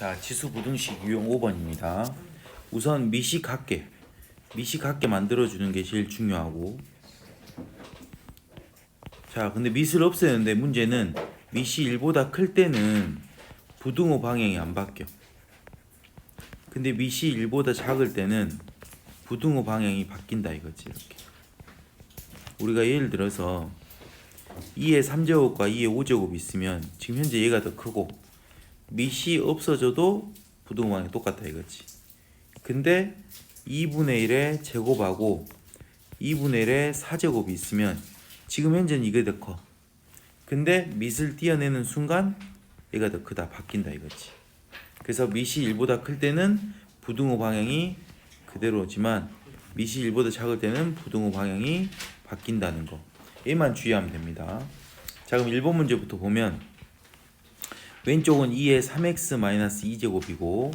자, 지수 부등식 유형 5번입니다. 우선 미시각계, 미시각계 만들어주는 게 제일 중요하고. 자, 근데 미스를 없애는데 문제는 미시 1보다 클 때는 부등호 방향이 안 바뀌어. 근데 미시 1보다 작을 때는 부등호 방향이 바뀐다 이거지 이렇게. 우리가 예를 들어서 2의 3제곱과 2의 5제곱 있으면 지금 현재 얘가 더 크고 밑이 없어져도 부등호 방향이 똑같다 이거지. 근데 2분의 1의 제곱하고 2분의 1의 4제곱이 있으면 지금 현재는 이게 더 커. 근데 밑을 띄어내는 순간 얘가 더 크다 바뀐다 이거지. 그래서 밑이 1보다 클 때는 부등호 방향이 그대로지만 밑이 1보다 작을 때는 부등호 방향이 바뀐다는 거. 얘만 주의하면 됩니다. 자 그럼 1번 문제부터 보면 왼쪽은 2의 3x 2제곱이고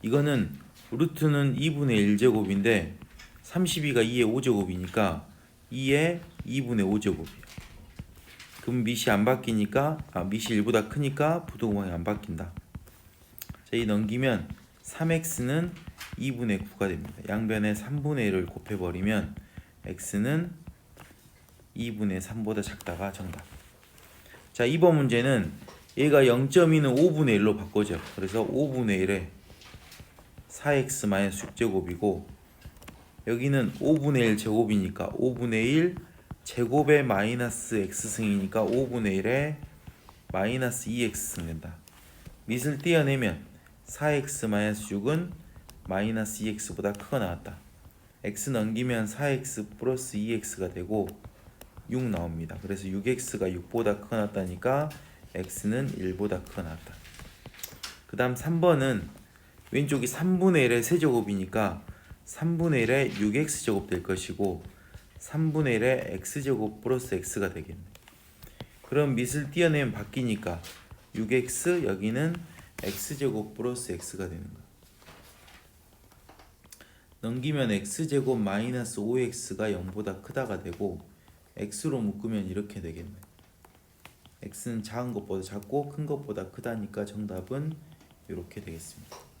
이거는 루트는 2분의 1제곱인데 32가 2의 5제곱이니까 2의 2분의 5제곱이야. 그럼 밑이 안 바뀌니까 아 밑이 1보다 크니까 부등호방이 안 바뀐다. 자, 이 넘기면 3x는 2분의 9가 됩니다. 양변에 3분의 1을 곱해버리면 x는 2분의 3보다 작다가 정답. 자, 2번 문제는 얘가 0.2는 5분의 1로 바꿔줘. 그래서 5분의 1에 4x 6제곱이고 여기는 5분의 1 제곱이니까 5분의 1 제곱의 마이너스 x승이니까 5분의 1에 마이너스 2x승 된다. 밑을 떼어내면 4x 6은 마이너스 2x보다 크가 나왔다. x 넘기면 4x 플러스 2x가 되고 6 나옵니다. 그래서 6x가 6보다 크가 났다니까 x는 1보다 크가 났다. 그 다음 3번은 왼쪽이 3분의 1의 세제곱이니까 3분의 1의 6x제곱 될 것이고 3분의 1의 x제곱 플러스 x가 되겠네. 그럼 밑을 띄어내면 바뀌니까 6x 여기는 x제곱 플러스 x가 되는 거야. 넘기면 x제곱 마이너스 5x가 0보다 크다가 되고 x로 묶으면 이렇게 되겠네. X는 작은 것보다 작고 큰 것보다 크다니까 정답은 이렇게 되겠습니다.